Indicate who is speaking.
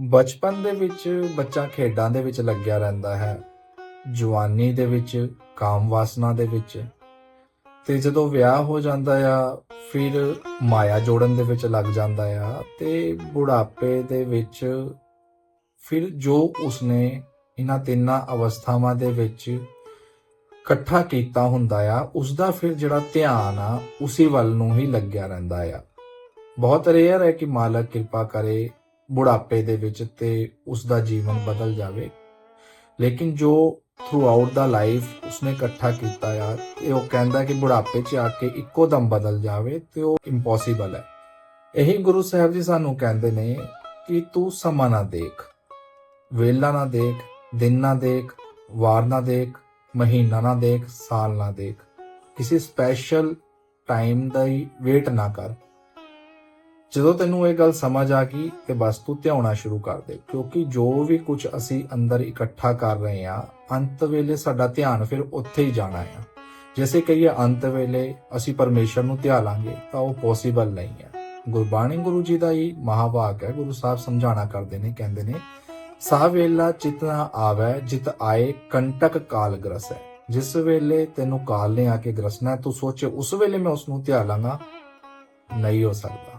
Speaker 1: ਬਚਪਨ ਦੇ ਵਿੱਚ ਬੱਚਾ ਖੇਡਾਂ ਦੇ ਵਿੱਚ ਲੱਗਿਆ ਰਹਿੰਦਾ ਹੈ। ਜਵਾਨੀ ਦੇ ਵਿੱਚ, ਕਾਮ ਵਾਸਨਾ ਦੇ ਵਿੱਚ ਤੇ ਜਦੋਂ ਵਿਆਹ ਹੋ ਜਾਂਦਾ ਆ, ਫਿਰ ਮਾਇਆ ਜੋੜਨ ਦੇ ਵਿੱਚ ਲੱਗ ਜਾਂਦਾ ਆ ਤੇ ਬੁਢਾਪੇ ਦੇ ਵਿੱਚ ਫਿਰ ਜੋ ਉਸਨੇ ਇਹਨਾਂ ਤਿੰਨਾਂ ਅਵਸਥਾਵਾਂ ਦੇ ਵਿੱਚ ਇਕੱਠਾ ਕੀਤਾ ਹੁੰਦਾ ਆ ਉਸ ਦਾ ਫਿਰ ਜਿਹੜਾ ਧਿਆਨ ਆ, ਉਸੇ ਵੱਲ ਨੂੰ ਹੀ ਲੱਗਿਆ ਰਹਿੰਦਾ ਆ। ਬਹੁਤ ਰੇਅਰ ਹੈ ਕਿ ਮਾਲਕ ਕਿਰਪਾ ਕਰੇ ਬੁਢਾਪੇ ਦੇ ਵਿੱਚ ਤੇ ਉਸ ਦਾ ਜੀਵਨ ਬਦਲ ਜਾਵੇ। ਲੇਕਿਨ ਜੋ ਥਰੂ ਦਾ ਲਾਈਫ ਉਸਨੇ ਇਕੱਠਾ ਕੀਤਾ ਆ, ਤੇ ਉਹ ਕਹਿੰਦਾ ਕਿ ਬੁਢਾਪੇ 'ਚ ਆ ਕੇ ਇੱਕੋ ਦਮ ਬਦਲ ਜਾਵੇ ਤੇ ਉਹ ਇੰਪੋਸੀਬਲ ਹੈ। ਇਹੀ ਗੁਰੂ ਸਾਹਿਬ ਜੀ ਸਾਨੂੰ ਕਹਿੰਦੇ ਨੇ ਕਿ ਤੂੰ ਸਮਾਂ ਨਾ ਦੇਖ, ਵੇਲਾ ਨਾ ਦੇਖ, ਦਿਨ ਨਾ ਦੇਖ, ਵਾਰ ਨਾ ਦੇਖ, ਮਹੀਨਾ ਨਾ ਦੇਖ, ਸਾਲ ਨਾ ਦੇਖ। ਕਿਸੇ ਸਪੈਸ਼ਲ ਟਾਈਮ ਦਾ ਹੀ ਵੇਟ ਨਾ ਕਰ। ਜਦੋਂ ਤੈਨੂੰ ਇਹ ਗੱਲ ਸਮਝ ਆ ਗਈ, ਤੇ ਬਸ ਤੂੰ ਧਿਆਉਣਾ ਸ਼ੁਰੂ ਕਰ ਦੇ, ਕਿਉਂਕਿ ਜੋ ਵੀ ਕੁਝ ਅਸੀਂ ਅੰਦਰ ਇਕੱਠਾ ਕਰ ਰਹੇ ਆ, ਅੰਤ ਵੇਲੇ ਸਾਡਾ ਧਿਆਨ ਫਿਰ ਉੱਥੇ ਹੀ ਜਾਣਾ ਆ। ਜੈਸੇ ਕਹੀਏ ਅੰਤ ਵੇਲੇ ਅਸੀਂ ਪਰਮੇਸ਼ਰ ਨੂੰ ਧਿਆ ਲਾਂਗੇ, ਤਾਂ ਉਹ ਪੋਸੀਬਲ ਨਹੀਂ ਹੈ ਗੁਰਬਾਣੀ ਗੁਰੂ ਜੀ ਦਾ ਹੀ ਮਹਾਭਾਗ ਹੈ, ਗੁਰੂ ਸਾਹਿਬ ਸਮਝਾਣਾ ਕਰਦੇ ਨੇ, ਕਹਿੰਦੇ ਨੇ, ਸਾ ਵੇਲਾ ਚਿਤ ਨਾ ਆਵੈ, ਜਿਤ ਆਏ ਕੰਟਕ ਕਾਲ ਗ੍ਰਸ। ਹੈ ਜਿਸ ਵੇਲੇ ਤੈਨੂੰ ਕਾਲ ਨੇ ਆ ਕੇ ਗ੍ਰਸਣਾ ਤੂੰ ਸੋਚੇ ਉਸ ਵੇਲੇ ਮੈਂ ਉਸ ਨੂੰ ਧਿਆ ਲਾਂਗਾ। ਨਹੀਂ ਹੋ ਸਕਦਾ।